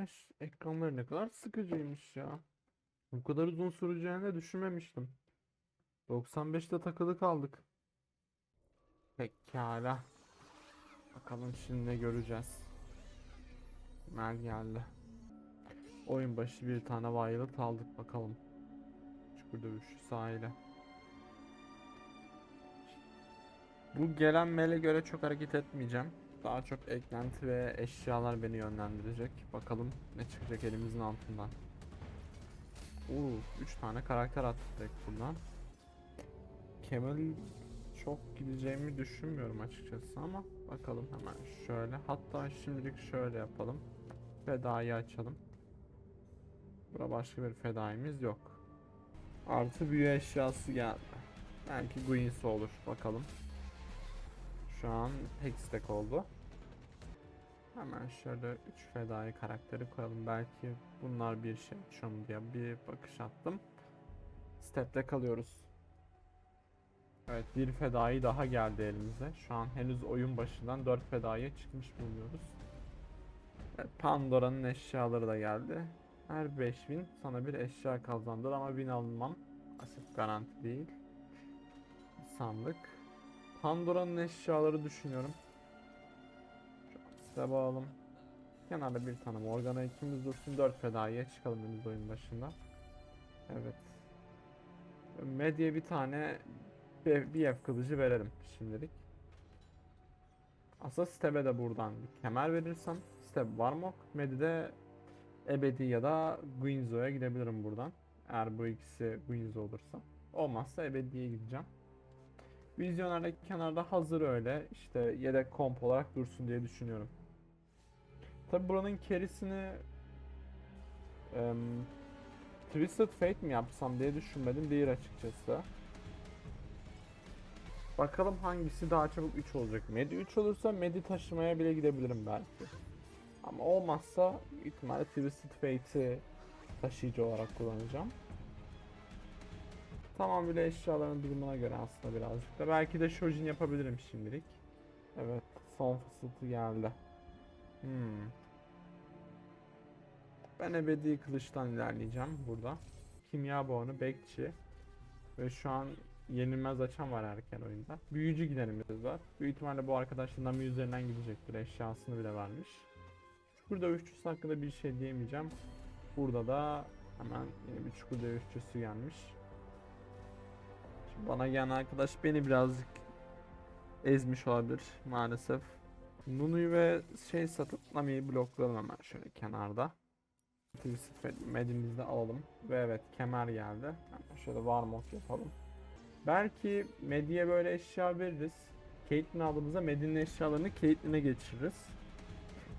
flash ekranları ne kadar sıkıcıymış ya. Bu kadar uzun süreceğini düşünmemiştim. 95'te takılı kaldık. Pekala. Bakalım şimdi ne göreceğiz. Mer geldi. Oyun başı bir tane violet aldık bakalım. Çukur dövüşü sahile. Bu gelen mele göre çok hareket etmeyeceğim. Daha çok eklenti ve eşyalar beni yönlendirecek. Bakalım ne çıkacak elimizin altından. Uuu 3 tane karakter attık direkt buradan. Kemal çok gideceğimi düşünmüyorum açıkçası ama bakalım hemen şöyle. Hatta şimdilik şöyle yapalım. Fedayı açalım. Burada başka bir fedaimiz yok. Artı büyü eşyası geldi. Belki Guinness olur bakalım. Şu an stack oldu. Hemen şöyle 3 fedai karakteri koyalım. Belki bunlar bir şey açıyor mu diye bir bakış attım. Step'te kalıyoruz. Evet bir fedai daha geldi elimize. Şu an henüz oyun başından 4 fedaiye çıkmış bulunuyoruz. Evet, Pandora'nın eşyaları da geldi. Her 5000 sana bir eşya kazandır ama 1000 alınmam. Asif garanti değil. Sandık. Pandora'nın eşyaları düşünüyorum. Size bağalım. Kenarda bir tane Morgana ikimiz dursun 4 fedaiye çıkalım henüz oyun başında. Evet. Medya bir tane BF kılıcı verelim şimdilik. Aslında Steb'e de buradan bir kemer verirsem Steb Warmok, Medi'de Ebedi ya da Guinzo'ya gidebilirim buradan. Eğer bu ikisi Guinzo olursa. Olmazsa Ebedi'ye gideceğim. Vizyoner'deki kenarda hazır öyle işte yedek komp olarak dursun diye düşünüyorum. Tabi buranın kerisini em, Twisted Fate mi yapsam diye düşünmedim değil açıkçası. Bakalım hangisi daha çabuk 3 olacak. Medi 3 olursa Medi taşımaya bile gidebilirim belki. Ama olmazsa ihtimalle Twisted Fate'i taşıyıcı olarak kullanacağım. Tamamıyla eşyaların durumuna göre aslında birazcık da. Belki de Shojin yapabilirim şimdilik. Evet, son fısıltı geldi. Hmm. Ben ebedi kılıçtan ilerleyeceğim burada. Kimya boğunu, bekçi. Ve şu an yenilmez açan var erken oyunda. Büyücü gidenimiz var. Büyük ihtimalle bu arkadaş da Nami üzerinden gidecektir. Eşyasını bile vermiş. Burada üçlüsü hakkında bir şey diyemeyeceğim. Burada da hemen yeni bir çukur dövüşçüsü gelmiş. Bana gelen arkadaş beni birazcık ezmiş olabilir maalesef. Nunu'yu ve şey satıp Nami'yi bloklayalım hemen şöyle kenarda. Medimizi de alalım. Ve evet kemer geldi. Hemen şöyle Warmok yapalım. Belki Medi'ye böyle eşya veririz. Caitlyn aldığımızda Medi'nin eşyalarını Caitlyn'e geçiririz.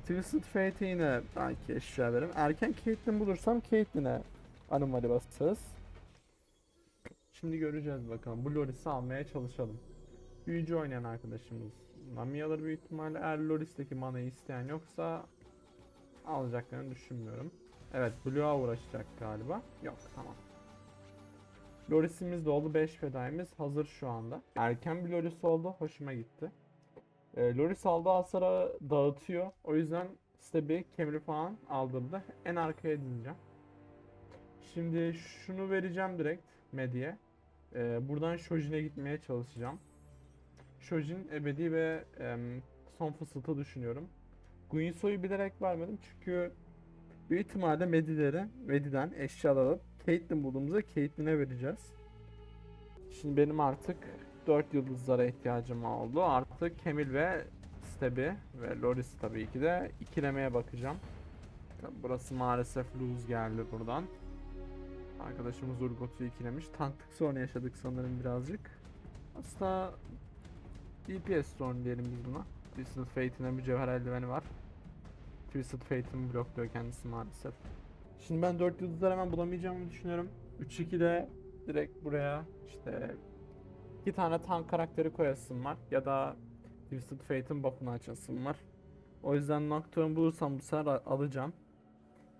Twisted Fate'e yine belki eşya veririm. Erken Caitlyn bulursam Caitlyn'e anomali basarız. Şimdi göreceğiz bakalım. Bu Loris'i almaya çalışalım. Büyücü oynayan arkadaşımız Nami büyük ihtimalle. Eğer Loris'teki manayı isteyen yoksa alacaklarını düşünmüyorum. Evet Blue'a uğraşacak galiba. Yok tamam. Loris'imiz de oldu. 5 fedaimiz hazır şu anda. Erken bir Loris oldu. Hoşuma gitti. E, Loris aldığı hasara dağıtıyor. O yüzden Steb'i, kemeri falan aldığımda en arkaya dizeceğim. Şimdi şunu vereceğim direkt Medi'ye. E, buradan Shojin'e gitmeye çalışacağım. Shojin, Ebedi ve em, son fısıltı düşünüyorum. Guinso'yu bilerek vermedim çünkü büyük ihtimalle Medi'leri, Medi'den eşyalar alıp Caitlyn bulduğumuzda Caitlyn'e vereceğiz. Şimdi benim artık 4 yıldızlara ihtiyacım oldu. Artık Kemil ve Stebi ve Loris tabii ki de ikilemeye bakacağım. Burası maalesef lose geldi buradan. Arkadaşımız Urgot'u ikilemiş. Tanklık sorunu yaşadık sanırım birazcık. Aslında DPS sorunu diyelim biz buna. Twisted Fate'in mücevher eldiveni var. Twisted Fate'in blokluyor kendisi maalesef. Şimdi ben 4 yıldızlar hemen bulamayacağımı düşünüyorum. 3-2'de direkt buraya işte iki tane tank karakteri koyasım var ya da Twisted Fate'in buff'ını açasım var. O yüzden Nocturne bulursam bu sefer alacağım.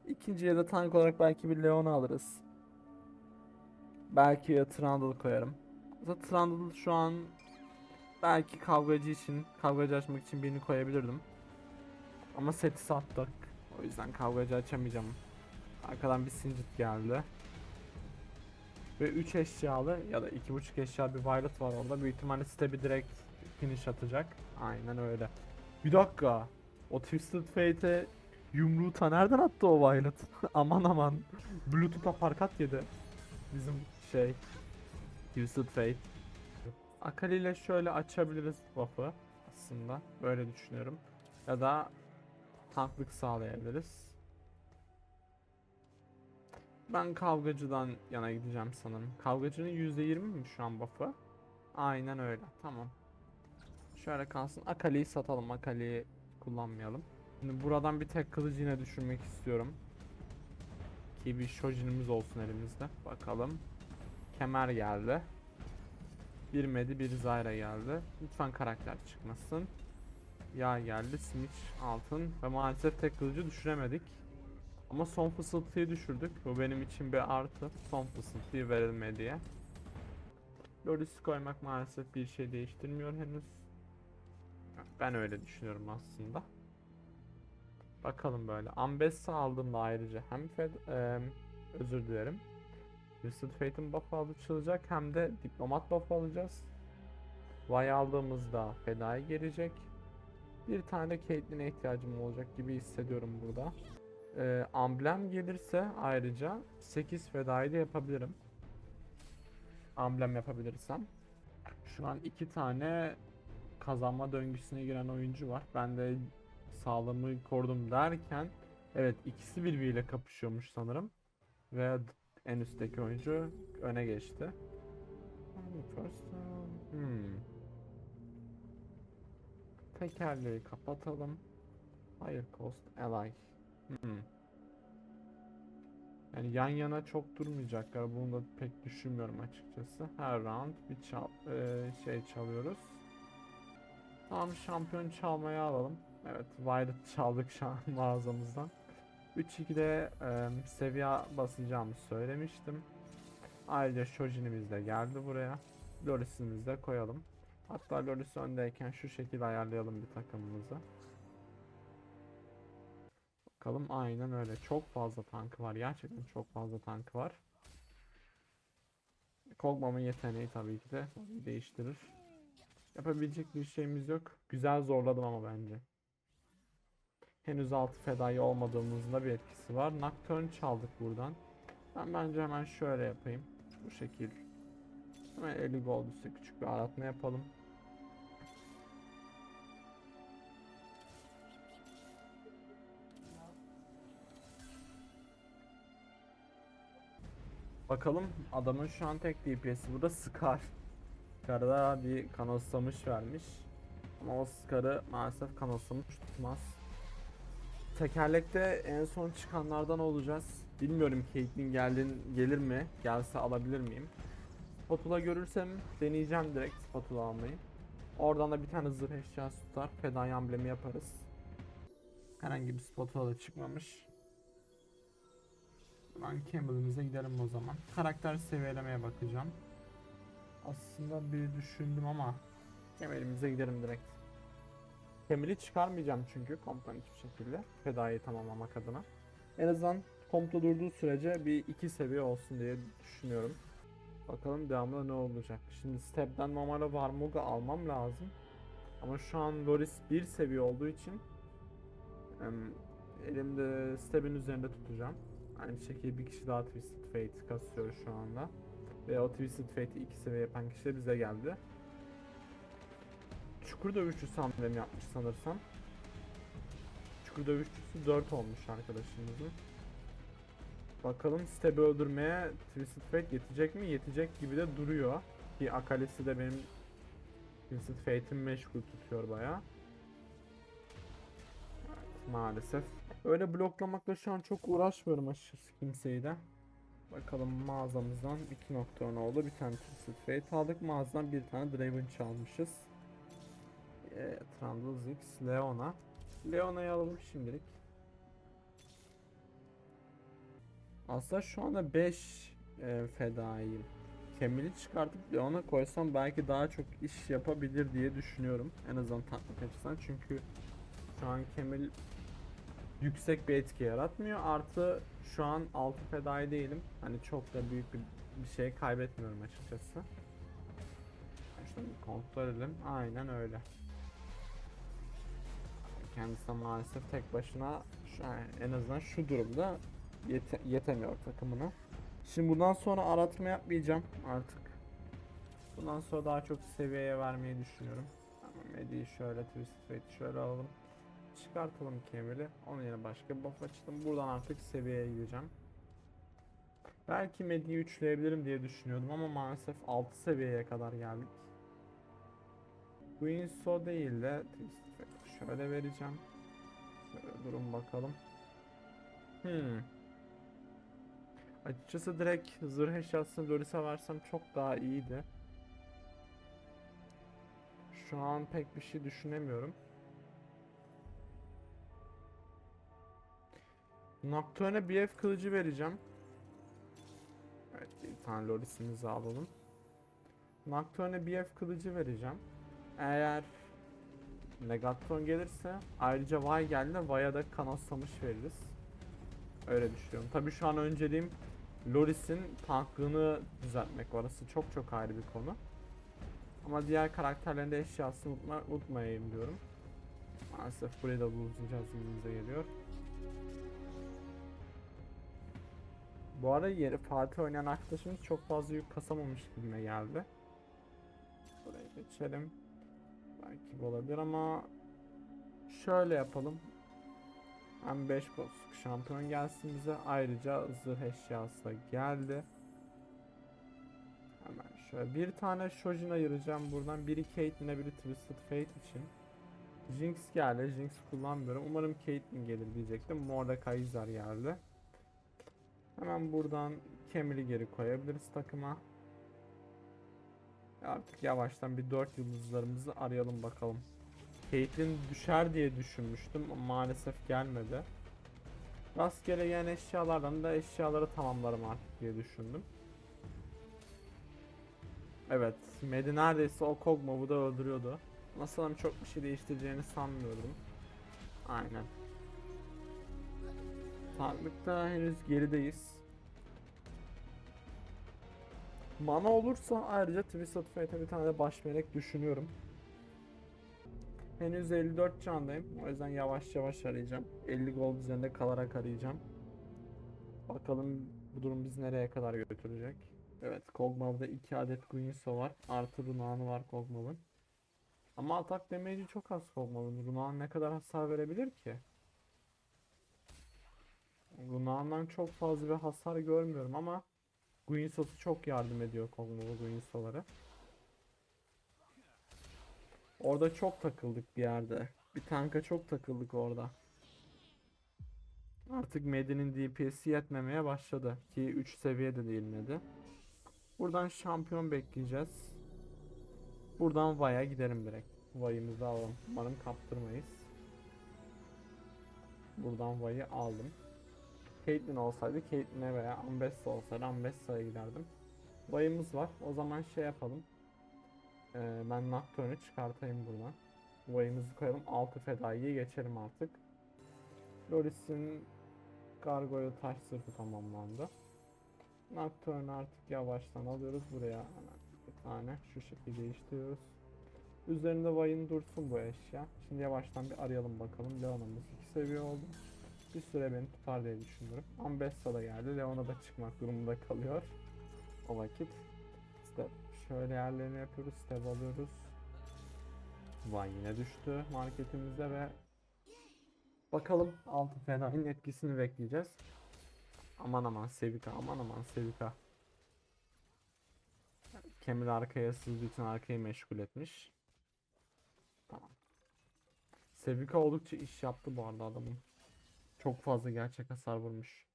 İkinciye de tank olarak belki bir Leon'u alırız. Belki ya Trundle koyarım. Zaten Trundle şu an belki kavgacı için, kavgacı açmak için birini koyabilirdim. Ama seti sattık. O yüzden kavgacı açamayacağım. Arkadan bir Singed geldi. Ve 3 eşyalı ya da 2.5 eşya bir Violet var orada. Büyük ihtimalle site direkt finish atacak. Aynen öyle. Bir dakika. O Twisted Fate'e yumruğu ta nereden attı o Violet? aman aman. Bluetooth'a parkat yedi. Bizim şey. Twisted Fate. Akali ile şöyle açabiliriz buff'ı aslında. Böyle düşünüyorum. Ya da tanklık sağlayabiliriz. Ben kavgacıdan yana gideceğim sanırım. Kavgacının %20 mi şu an buff'ı? Aynen öyle. Tamam. Şöyle kalsın. Akali'yi satalım. Akali'yi kullanmayalım. Şimdi buradan bir tek kılıcı yine düşürmek istiyorum. Ki bir Shojin'imiz olsun elimizde. Bakalım. Kemer geldi. Bir Medi bir Zyra geldi. Lütfen karakter çıkmasın. Yağ geldi. Snitch altın. Ve maalesef tek kılıcı düşüremedik. Ama son fısıltıyı düşürdük. Bu benim için bir artı. Son fısıltıyı verilme diye. Loris koymak maalesef bir şey değiştirmiyor henüz. Ben öyle düşünüyorum aslında. Bakalım böyle. Ambessa aldığımda ayrıca hem Fed, eee, özür dilerim. Twisted Fate'in buff'ı açılacak hem de diplomat buff'ı alacağız. Vay aldığımızda Feda'ya gelecek. Bir tane de Caitlyn'e ihtiyacım olacak gibi hissediyorum burada. Ee, amblem gelirse ayrıca 8 Feda'yı da yapabilirim. Amblem yapabilirsem. Şu an iki tane kazanma döngüsüne giren oyuncu var. Ben de sağlığımı korudum derken evet ikisi birbiriyle kapışıyormuş sanırım. Ve en üstteki oyuncu öne geçti. First, hmm. Tekerleği kapatalım. Higher cost ally. Hmm. Yani yan yana çok durmayacaklar. Bunu da pek düşünmüyorum açıkçası. Her round bir çal eee, şey çalıyoruz. Tamam şampiyon çalmaya alalım. Evet Violet çaldık şu an mağazamızdan. 3-2'de eee, seviye basacağımı söylemiştim. Ayrıca Shojin'imiz de geldi buraya. Loris'imizi de koyalım. Hatta Loris öndeyken şu şekilde ayarlayalım bir takımımızı. Bakalım aynen öyle. Çok fazla tankı var. Gerçekten çok fazla tankı var. Kog'Maw'ın yeteneği tabii ki de değiştirir. Yapabilecek bir şeyimiz yok. Güzel zorladım ama bence. Henüz altı fedai olmadığımızın da bir etkisi var. Nocturne çaldık buradan. Ben bence hemen şöyle yapayım. Bu şekil. Hemen 50 gold üstü küçük bir aratma yapalım. Bakalım adamın şu an tek DPS'i burada Scar. Scar'da bir kanoslamış vermiş. Ama o Scar'ı maalesef kanoslamış tutmaz. Tekerlekte en son çıkanlardan olacağız. Bilmiyorum Caitlyn geldin gelir mi? Gelse alabilir miyim? Spatula görürsem deneyeceğim direkt spatula almayı. Oradan da bir tane zırh eşyası tutar. Fedai amblemi yaparız. Herhangi bir spatula da çıkmamış. Ben Campbell'imize gidelim o zaman. Karakter seviyelemeye bakacağım. Aslında bir düşündüm ama Campbell'imize gidelim direkt. Campbell'i çıkarmayacağım çünkü komptan hiçbir şekilde. Fedayı tamamlamak adına. En azından kompta durduğu sürece bir iki seviye olsun diye düşünüyorum. Bakalım devamında ne olacak. Şimdi step'ten normalde Varmog'a almam lazım. Ama şu an Loris bir seviye olduğu için elimde step'in üzerinde tutacağım. Aynı şekilde bir kişi daha Twisted Fate kasıyor şu anda. Ve o Twisted Fate'i iki seviye yapan kişi de bize geldi. Çukur dövüşçüsü hamlem yapmış sanırsam. Çukur dövüşçüsü 4 olmuş arkadaşımızın. Bakalım Steb'i öldürmeye Twisted Fate yetecek mi? Yetecek gibi de duruyor. Ki Akali'si de benim Twisted Fate'imi meşgul tutuyor bayağı. Evet, maalesef. Öyle bloklamakla şu an çok uğraşmıyorum açıkçası kimseyi de. Bakalım mağazamızdan 2 nokta oldu. Bir tane Twisted Fate aldık. Mağazadan bir tane Draven çalmışız. E, Trundle, Ziggs, Leona. Leona'yı alalım şimdilik. Aslında şu anda 5 e, fedaiyim. Kemil'i çıkartıp Leona koysam belki daha çok iş yapabilir diye düşünüyorum. En azından taktik açısından çünkü şu an Kemil yüksek bir etki yaratmıyor. Artı şu an 6 fedai değilim. Hani çok da büyük bir, bir şey kaybetmiyorum açıkçası. Şunu kontrol edelim. Aynen öyle. Kendisi de maalesef tek başına şu, en azından şu durumda yete- yetemiyor takımına. Şimdi bundan sonra aratma yapmayacağım artık. Bundan sonra daha çok seviyeye vermeyi düşünüyorum. Ama Medi'yi şöyle Twisted Fate'i şöyle alalım. Çıkartalım Kemal'i. Onun yerine başka bir buff açtım. Buradan artık seviyeye gideceğim. Belki Medi'yi üçleyebilirim diye düşünüyordum ama maalesef 6 seviyeye kadar geldik. Guinso değil de Twisted şöyle vereceğim. Şöyle durun bakalım. Hmm. Açıkçası direkt zırh eşyasını Loris'e versem çok daha iyiydi. Şu an pek bir şey düşünemiyorum. Nocturne'e BF kılıcı vereceğim. Evet bir tane Loris'imizi alalım. Nocturne'e BF kılıcı vereceğim. Eğer Negatron gelirse ayrıca Vay geldi Vay'a da kanoslamış veririz. Öyle düşünüyorum. Tabii şu an önceliğim Loris'in tanklığını düzeltmek. Orası çok çok ayrı bir konu. Ama diğer karakterlerin de eşyasını unutma, unutmayayım diyorum. Maalesef burayı da bulacağız gibimize geliyor. Bu arada yeri Fatih oynayan arkadaşımız çok fazla yük kasamamış gibime geldi. Buraya geçelim. Bu olabilir ama şöyle yapalım. Hem 5 kolsuz şampiyon gelsin bize. Ayrıca zırh eşyası da geldi. Hemen şöyle bir tane Shojin ayıracağım buradan. Biri Caitlyn'e biri Twisted Fate için. Jinx geldi. Jinx kullanmıyorum. Umarım Caitlyn gelir diyecektim. Mordekaiser geldi. Hemen buradan Kemal'i geri koyabiliriz takıma. Artık yavaştan bir 4 yıldızlarımızı arayalım bakalım. Caitlyn düşer diye düşünmüştüm ama maalesef gelmedi. Rastgele gelen eşyalardan da eşyaları tamamlarım artık diye düşündüm. Evet, Medi neredeyse o Kog'Maw'u da öldürüyordu. Ama çok bir şey değiştireceğini sanmıyordum. Aynen. Tanklıkta henüz gerideyiz. Mana olursa ayrıca Twisted Fate'e bir tane de baş melek düşünüyorum. Henüz 54 candayım. O yüzden yavaş yavaş arayacağım. 50 gold üzerinde kalarak arayacağım. Bakalım bu durum bizi nereye kadar götürecek. Evet, Kog'Maw'da 2 adet Guinsoo var. Artı Runa'nı var Kog'Maw'ın. Ama atak damage'i çok az Kog'Maw'ın. Runa'nın ne kadar hasar verebilir ki? Runa'ndan çok fazla bir hasar görmüyorum ama Guinsoo'su çok yardım ediyor Kog'Maw'a Guinsoo'ları. Orada çok takıldık bir yerde. Bir tanka çok takıldık orada. Artık Medi'nin DPS'i yetmemeye başladı. Ki 3 seviyede değil Medi. Buradan şampiyon bekleyeceğiz. Buradan Vay'a gidelim direkt. Vay'ımızı alalım. Umarım kaptırmayız. Buradan Vay'ı aldım. Caitlyn olsaydı Caitlyn'e veya Ambessa olsaydı Ambessa'ya giderdim. Vay'ımız var. O zaman şey yapalım. Ee, ben Nocturne'ü çıkartayım buradan. Vay'ımızı koyalım. 6 fedaiye geçelim artık. Loris'in Gargoyle taş sırtı tamamlandı. Nocturne'ü artık yavaştan alıyoruz buraya. Bir tane şu şekilde değiştiriyoruz. Üzerinde Vay'ın dursun bu eşya. Şimdi yavaştan bir arayalım bakalım. Leona'mız 2 seviye oldu. Bir süre beni tutar diye düşünüyorum. Ambessa da geldi. Leona da çıkmak durumunda kalıyor. O vakit. İşte şöyle yerlerini yapıyoruz. Step alıyoruz. Vay yine düştü marketimizde ve bakalım altı fena'nın etkisini bekleyeceğiz. Aman aman Sevika aman aman Sevika. Kemir arkaya sızdığı için arkayı meşgul etmiş. Tamam. Sevika oldukça iş yaptı bu arada adamın. Çok fazla gerçek hasar vurmuş.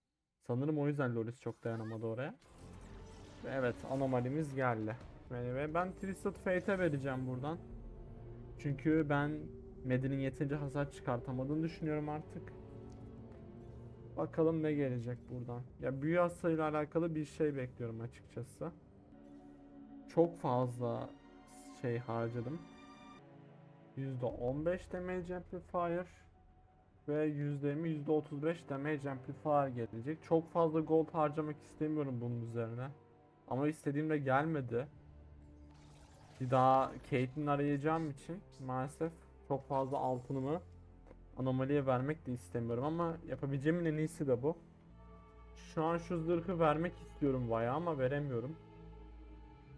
Sanırım o yüzden Loris çok dayanamadı oraya. Ve evet anomalimiz geldi. Ben Twisted Fate'e vereceğim buradan. Çünkü ben Medi'nin yeterince hasar çıkartamadığını düşünüyorum artık. Bakalım ne gelecek buradan. Ya büyü hasarıyla alakalı bir şey bekliyorum açıkçası. Çok fazla şey harcadım. %15 damage amplifier. Ve %20 %35 damage amplifier gelecek. Çok fazla gold harcamak istemiyorum bunun üzerine. Ama istediğimde gelmedi. Bir daha Caitlyn arayacağım için maalesef çok fazla altınımı anomaliye vermek de istemiyorum ama yapabileceğimin en iyisi de bu. Şu an şu zırhı vermek istiyorum bayağı ama veremiyorum.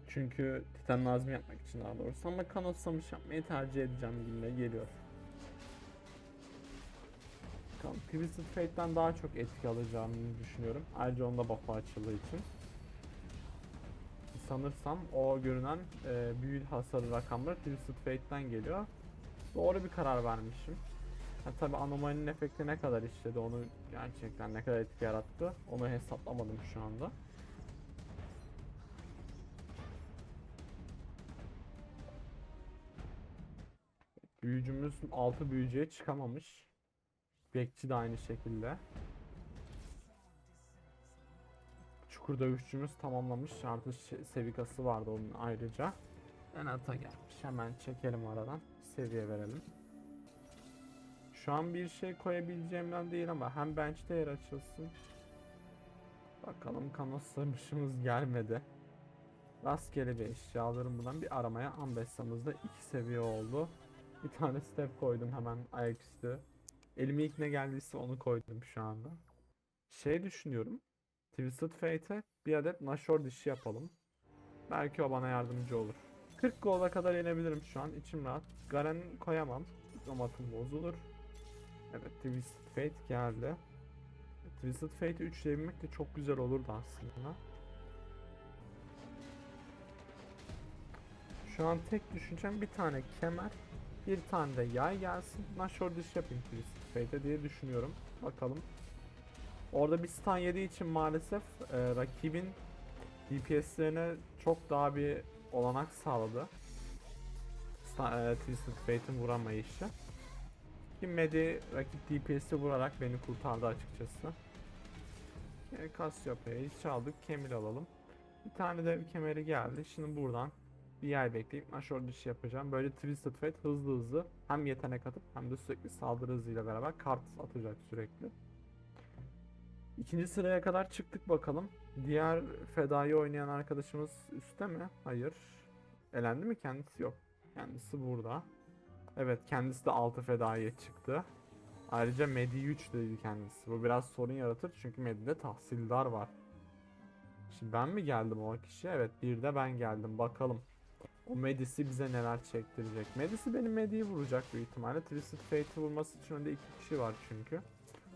Çünkü Titan Nazmi yapmak için daha doğrusu ama kanatsamış yapmayı tercih edeceğim gibi geliyor. Bakalım Twisted Fate'den daha çok etki alacağımı düşünüyorum. Ayrıca onda buff'ı açıldığı için. Sanırsam o görünen e, büyü hasarı rakamları Twisted Fate'den geliyor. Doğru bir karar vermişim. Ha, tabi anomalinin efekti ne kadar işledi onu gerçekten ne kadar etki yarattı onu hesaplamadım şu anda. Büyücümüz 6 büyücüye çıkamamış. Bekçi de aynı şekilde. Çukur dövüşçümüz tamamlamış. Artı sevikası vardı onun ayrıca. Renata gelmiş. Hemen çekelim aradan. Seviye verelim. Şu an bir şey koyabileceğimden değil ama hem bench'te yer açılsın. Bakalım kanasırmışımız gelmedi. Rastgele bir eşya alırım buradan bir aramaya. Ambessamızda iki seviye oldu. Bir tane step koydum hemen ayaküstü. Elime ilk ne geldiyse onu koydum şu anda. Şey düşünüyorum. Twisted Fate'e bir adet Nashor dişi yapalım. Belki o bana yardımcı olur. 40 golda kadar inebilirim şu an. içim rahat. Garen koyamam. Romatım bozulur. Evet Twisted Fate geldi. Twisted Fate'i üçleyebilmek de çok güzel olurdu aslında. Şu an tek düşüncem bir tane kemer, bir tane de yay gelsin. Nashor diş yapayım Twisted Fate'e diye düşünüyorum. Bakalım. Orada bir stun yediği için maalesef e, rakibin DPS'lerine çok daha bir olanak sağladı. Stun, e, Twisted Fate'in vuramayışı. Ki Medi rakip DPS'i vurarak beni kurtardı açıkçası. E, Cassiopeia'yı çaldık. Kemil alalım. Bir tane de kemeri geldi. Şimdi buradan bir yer bekleyip Nashor dışı yapacağım. Böyle Twisted Fate hızlı hızlı hem yetenek atıp hem de sürekli saldırı hızıyla beraber kart atacak sürekli. İkinci sıraya kadar çıktık bakalım. Diğer fedayı oynayan arkadaşımız üstte mi? Hayır. Elendi mi kendisi? Yok. Kendisi burada. Evet kendisi de 6 fedaiye çıktı. Ayrıca Medi 3 dedi kendisi. Bu biraz sorun yaratır çünkü Medi'de tahsildar var. Şimdi ben mi geldim o kişi? Evet bir de ben geldim. Bakalım. O Medisi bize neler çektirecek. Medisi benim Medi'yi vuracak büyük ihtimalle. Twisted Fate'i vurması için önde iki kişi var çünkü.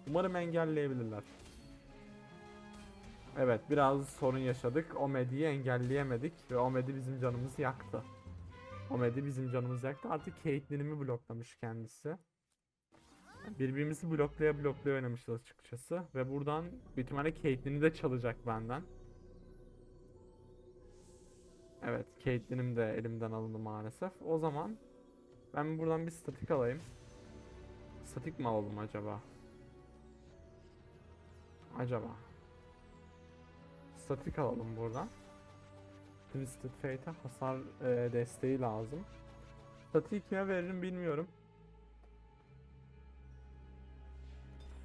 Umarım engelleyebilirler. Evet biraz sorun yaşadık. O Medi'yi engelleyemedik ve o Medi bizim canımızı yaktı. Omedi bizim canımızı yaktı. Artık Caitlyn'imi bloklamış kendisi. Birbirimizi bloklaya bloklaya oynamışız açıkçası. Ve buradan büyük ihtimalle Caitlyn'i de çalacak benden. Evet Caitlyn'im de elimden alındı maalesef. O zaman ben buradan bir statik alayım. Statik mi alalım acaba? Acaba. Statik alalım buradan. Twisted Fate'e hasar e, desteği lazım. Statiği kime veririm bilmiyorum.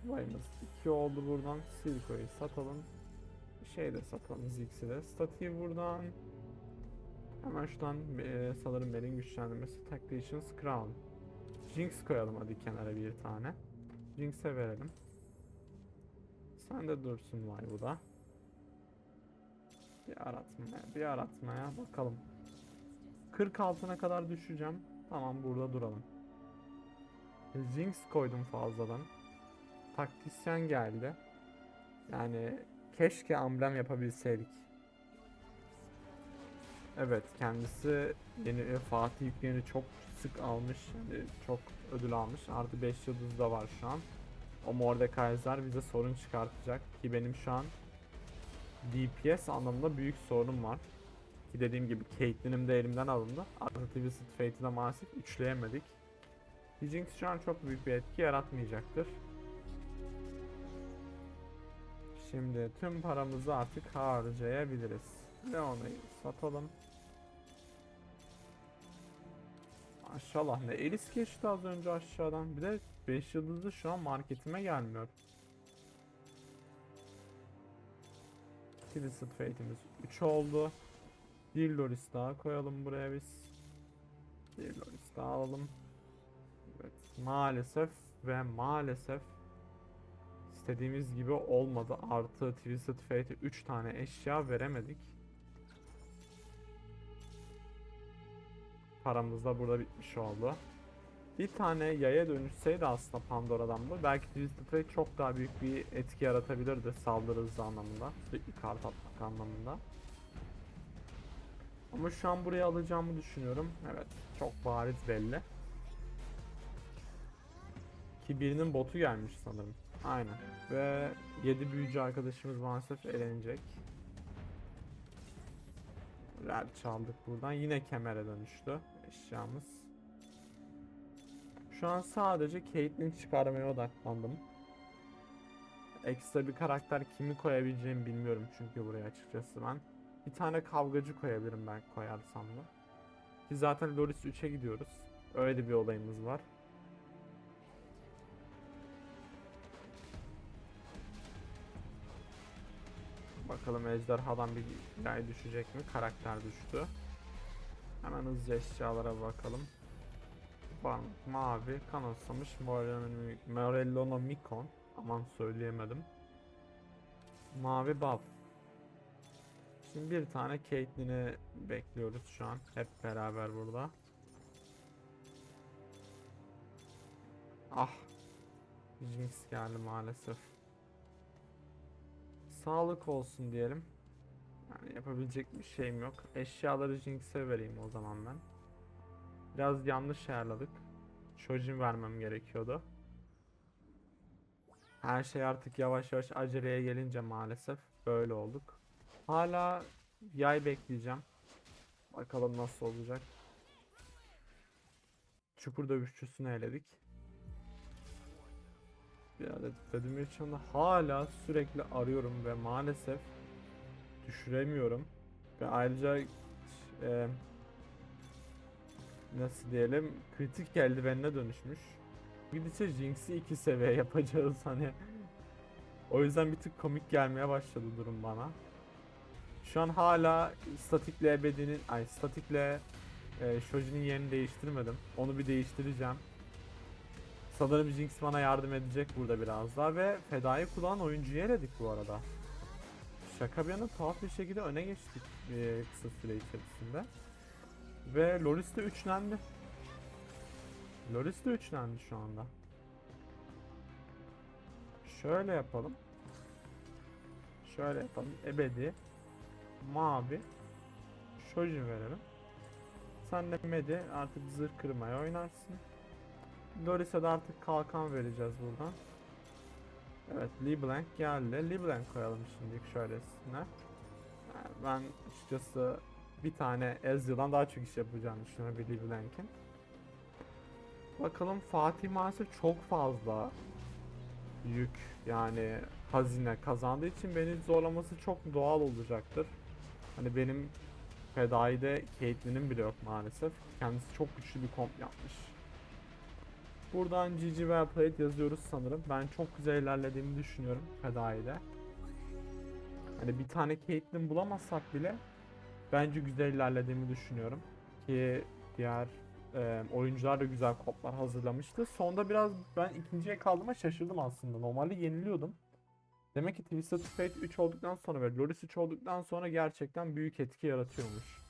Vayımız 2 oldu buradan. Silco'yu satalım. Şey de satalım Ziggs'i de. Statiği buradan. Hemen şuradan e, sanırım benim güçlendirmesi. Tactician's Crown. Jinx koyalım hadi kenara bir tane. Jinx'e verelim. Sen de dursun vay bu da. Bir aratmaya, bir aratmaya bakalım. 40 altına kadar düşeceğim. Tamam burada duralım. Jinx koydum fazladan. Taktisyen geldi. Yani keşke amblem yapabilseydik. Evet kendisi yeni e, Fatih yüklerini çok sık almış. Yani çok ödül almış. Artı 5 yıldız da var şu an. O Mordekaiser bize sorun çıkartacak ki benim şu an DPS anlamında büyük sorunum var. Ki dediğim gibi Caitlyn'im de elimden alındı. Artı Twisted Fate'i de maalesef üçleyemedik. Jinx şu an çok büyük bir etki yaratmayacaktır. Şimdi tüm paramızı artık harcayabiliriz. Leona'yı satalım. Maşallah ne Elis geçti az önce aşağıdan. Bir de 5 yıldızlı şu an marketime gelmiyor. Twisted Fate'imiz 3 oldu. Bir Loris daha koyalım buraya biz. Bir Loris daha alalım. Evet maalesef ve maalesef istediğimiz gibi olmadı. Artı Twisted Fate'e 3 tane eşya veremedik. Paramız da burada bitmiş oldu. Bir tane yaya dönüşseydi aslında Pandora'dan bu. Belki Twisted Fate çok daha büyük bir etki yaratabilirdi saldırı hızı anlamında. Sürekli kart atmak anlamında. Ama şu an buraya alacağımı düşünüyorum. Evet çok bariz belli. Ki birinin botu gelmiş sanırım. Aynen. Ve 7 büyücü arkadaşımız maalesef elenecek. Red çaldık buradan. Yine kemere dönüştü eşyamız. Şu an sadece Caitlyn çıkarmaya odaklandım. Ekstra bir karakter kimi koyabileceğimi bilmiyorum çünkü buraya açıkçası ben. Bir tane kavgacı koyabilirim ben koyarsam da. Ki zaten Loris 3'e gidiyoruz. Öyle bir olayımız var. Bakalım ejderhadan bir yay düşecek mi? Karakter düştü. Hemen hızlıca eşyalara bakalım. Var mavi kanatsamış Morellono Mikon. Aman söyleyemedim. Mavi buff. Şimdi bir tane Caitlyn'i bekliyoruz şu an. Hep beraber burada. Ah. Jinx geldi maalesef. Sağlık olsun diyelim. Yapabilecek bir şeyim yok. Eşyaları Jinx'e vereyim o zaman ben. Biraz yanlış ayarladık. Shojin vermem gerekiyordu. Her şey artık yavaş yavaş aceleye gelince maalesef böyle olduk. Hala yay bekleyeceğim. Bakalım nasıl olacak. Çukur dövüşçüsünü eledik. Bir adet Vladimir Çan'ı hala sürekli arıyorum ve maalesef düşüremiyorum. Ve ayrıca e, nasıl diyelim kritik eldivenine dönüşmüş. Gidişe Jinx'i iki seviye yapacağız hani. O yüzden bir tık komik gelmeye başladı durum bana. Şu an hala statikle ebedinin, ay statikle e, Shoji'nin yerini değiştirmedim. Onu bir değiştireceğim. Sanırım Jinx bana yardım edecek burada biraz daha ve fedai kullanan oyuncuyu eledik bu arada. Şaka bir yana tuhaf bir şekilde öne geçtik e, kısa süre içerisinde. Ve Loris de üçlendi. Loris de üçlendi şu anda. Şöyle yapalım. Şöyle yapalım. Ebedi. Mavi. Shojin verelim. Sen de Medi artık zırh kırmaya oynarsın. Loris'e de artık kalkan vereceğiz buradan. Evet LeBlanc geldi. LeBlanc koyalım şimdi şöylesine. Yani ben açıkçası bir tane Ezreal'dan daha çok iş yapacağını düşünüyorum bir LeBlanc'in. Bakalım Fatih maalesef çok fazla yük yani hazine kazandığı için beni zorlaması çok doğal olacaktır. Hani benim fedaide Caitlyn'in bile yok maalesef. Kendisi çok güçlü bir komp yapmış. Buradan GG ve Played yazıyoruz sanırım. Ben çok güzel ilerlediğimi düşünüyorum fedaide. Hani bir tane Caitlyn bulamazsak bile bence güzel ilerlediğimi düşünüyorum. Ki diğer e, oyuncular da güzel koplar hazırlamıştı. Sonda biraz ben ikinciye kaldığıma şaşırdım aslında. Normalde yeniliyordum. Demek ki Twisted Fate 3 olduktan sonra ve Loris 3 olduktan sonra gerçekten büyük etki yaratıyormuş.